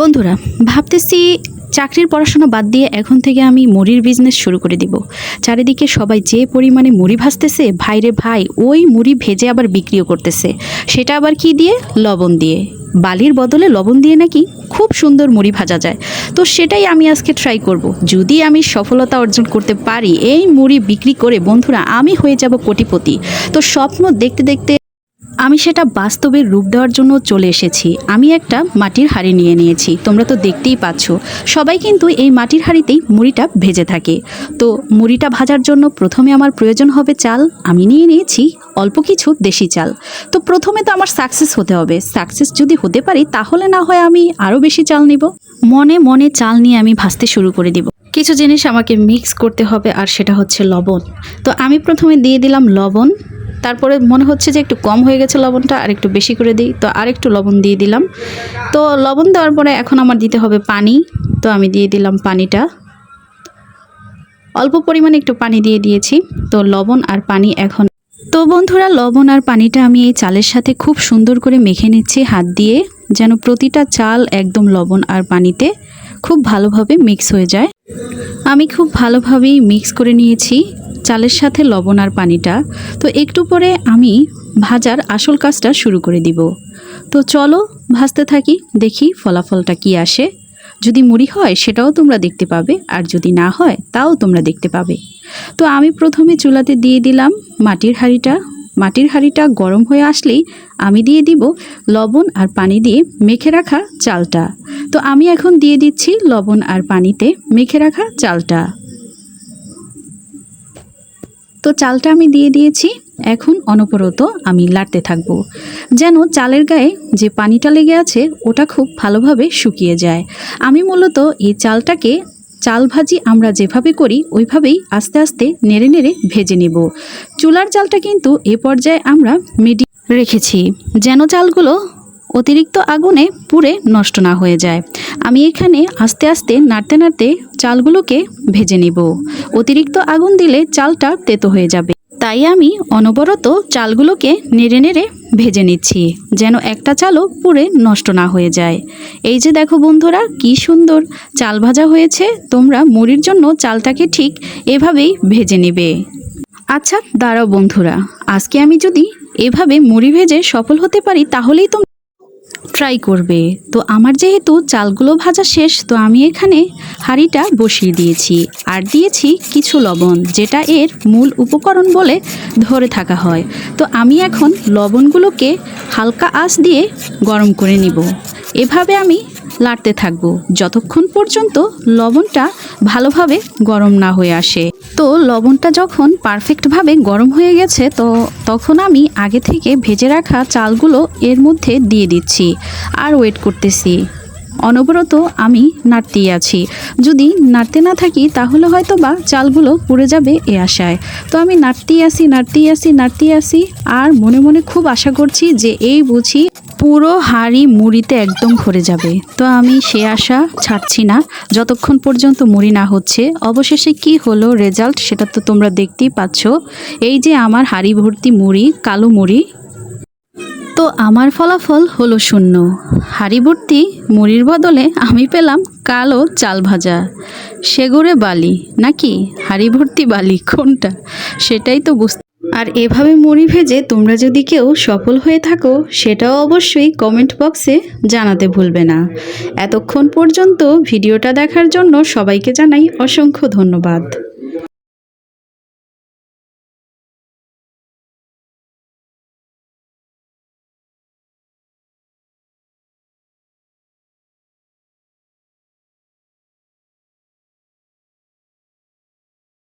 বন্ধুরা, ভাবতেছি চাকরির পড়াশোনা বাদ দিয়ে এখন থেকে আমি মুড়ির বিজনেস শুরু করে দিব। চারিদিকে সবাই যে পরিমাণে মুড়ি ভাজতেছে, ভাইরে ভাই, ওই মুড়ি ভেজে আবার বিক্রিও করতেছে। সেটা আবার কি দিয়ে? লবণ দিয়ে। বালির বদলে লবণ দিয়ে নাকি খুব সুন্দর মুড়ি ভাজা যায়। তো সেটাই আমি আজকে ট্রাই করব। যদি আমি সফলতা অর্জন করতে পারি, এই মুড়ি বিক্রি করে, বন্ধুরা, আমি হয়ে যাব কোটিপতি। তো স্বপ্ন দেখতে দেখতে আমি সেটা বাস্তবের রূপ দেওয়ার জন্য চলে এসেছি। আমি একটা মাটির হাঁড়ি নিয়ে নিয়েছি। তোমরা তো দেখতেই পাচ্ছ। সবাই কিন্তু এই মাটির হাঁড়িতেই মুড়িটা ভেজে থাকে। তো মুড়িটা ভাজার জন্য প্রথমে আমার প্রয়োজন হবে চাল। আমি নিয়ে নিয়েছি অল্প কিছু দেশি চাল। তো প্রথমে তো আমার সাকসেস হতে হবে। সাকসেস যদি হতে পারি, তাহলে না হয় আমি আরও বেশি চাল নিব। মনে মনে চাল নিয়ে আমি ভাজতে শুরু করে দিব। কিছু জিনিস আমাকে মিক্স করতে হবে, আর সেটা হচ্ছে লবণ। তো আমি প্রথমে দিয়ে দিলাম লবণ। তারপরে মনে হচ্ছে যে একটু কম হয়ে গেছে লবণটা, আর একটু বেশি করে দিই। তো আর একটু লবণ দিয়ে দিলাম। তো লবণ দেওয়ার পরে এখন আমার দিতে হবে পানি। তো আমি দিয়ে দিলাম পানিটা। অল্প পরিমাণে একটু পানি দিয়ে দিয়েছি। তো লবণ আর পানি এখন। তো বন্ধুরা, লবণ আর পানিটা আমি এই চালের সাথে খুব সুন্দর করে মেখে নিচ্ছি হাত দিয়ে, যেন প্রতিটা চাল একদম লবণ আর পানিতে খুব ভালোভাবে মিক্স হয়ে যায়। আমি খুব ভালোভাবেই মিক্স করে নিয়েছি। চালের সাথে লবণ আর পানিটা, তো একটু পরে আমি ভাজার আসল কাজটা শুরু করে দিব। তো চলো ভাজতে থাকি, দেখি ফলাফলটা কি আসে। যদি মুড়ি হয়, সেটাও তোমরা দেখতে পাবে, আর যদি না হয়, তাও তোমরা দেখতে পাবে। তো আমি প্রথমে চুলাতে দিয়ে দিলাম মাটির হাঁড়িটা। মাটির হাঁড়িটা গরম হয়ে আসলেই আমি দিয়ে দিব লবণ আর পানি দিয়ে মেখে রাখা চালটা। তো আমি এখন দিয়ে দিচ্ছি লবণ আর পানিতে মেখে রাখা চালটা। তো চালটা আমি দিয়ে দিয়েছি, এখন অনবরত আমি লাড়তে থাকব। যেন চালের গায়ে যে পানিটা লেগে আছে, ওটা খুব ভালোভাবে শুকিয়ে যায়। আমি মূলত এই চালটাকে চাল ভাজি আমরা যেভাবে করি, ওইভাবেই আস্তে আস্তে নেড়ে নেড়ে ভেজে নেব। চুলার চালটা কিন্তু এ পর্যায়ে আমরা মিডি রেখেছি। যেন চালগুলো অতিরিক্ত আগুনে পুড়ে নষ্ট না হয়ে যায়। আমি এখানে আস্তে আস্তে নাড়তে নাড়তে চালগুলোকে ভেজে নেব। অতিরিক্ত আগুন দিলে চালটা তেতো হয়ে যাবে। তাই আমি অনবরত চালগুলোকে নেড়ে নেড়ে ভেজে নিচ্ছি, যেন একটা চালও পুড়ে নষ্ট না হয়ে যায়। এই যে দেখো বন্ধুরা, কি সুন্দর চাল ভাজা হয়েছে। তোমরা মুড়ির জন্য চালটাকে ঠিক এভাবেই ভেজে নেবে। আচ্ছা দাঁড়াও বন্ধুরা, আজকে আমি যদি এভাবে মুড়ি ভেজে সফল হতে পারি, তাহলেই তো ট্রাই করবে। তো আমার যেহেতু চালগুলো ভাজা শেষ, তো আমি এখানে হাঁড়িটা বসিয়ে দিয়েছি। আর দিয়েছি কিছু লবণ, যেটা এর মূল উপকরণ বলে ধরে থাকা হয়। তো আমি এখন লবণগুলোকে হালকা আঁচ দিয়ে গরম করে নিব। এভাবে আমি লাড়তে থাকব, যতক্ষণ পর্যন্ত লবণটা ভালোভাবে গরম না হয়ে আসে। তো লবণটা যখন পারফেক্টভাবে গরম হয়ে গেছে, তো তখন আমি আগে থেকে ভেজে রাখা চালগুলো এর মধ্যে দিয়ে দিচ্ছি আর ওয়েট করতেছি। অনবরত আমি নাড়তেই আছি। যদি নাড়তে না থাকি, তাহলে হয়তো বা চালগুলো পুড়ে যাবে এ আশায়। তো আমি নাড়তেই আসি নাড়তেই আসি নাড়তেই আসি আর মনে মনে খুব আশা করছি যে এই বুঝি পুরো হাঁড়ি মুড়িতে একদম ভরে যাবে। তো আমি সে আশা ছাড়ছি না। যতক্ষণ পর্যন্ত মুড়ি না হচ্ছে, অবশেষে কি হলো রেজাল্ট সেটা তো তোমরা দেখতেই পাচ্ছ। এই যে আমার হাঁড়ি ভর্তি মুড়ি, কালো মুড়ি তো আমার ফলাফল হলো শূন্য। হাঁড়ি ভর্তি মুড়ির বদলে আমি পেলাম কালো চাল ভাজা। সেগুড়ে বালি, নাকি? হাঁড়ি ভর্তি বালি কোনটা? সেটাই তো বুঝতে আর এভাবে মুড়ি ভেজে তোমরা যদি কেউ সফল হয়ে থাকো, সেটাও অবশ্যই কমেন্ট বক্সে জানাতে ভুলবে না। এতক্ষণ পর্যন্ত ভিডিওটা দেখার জন্য সবাইকে জানাই অসংখ্য ধন্যবাদ।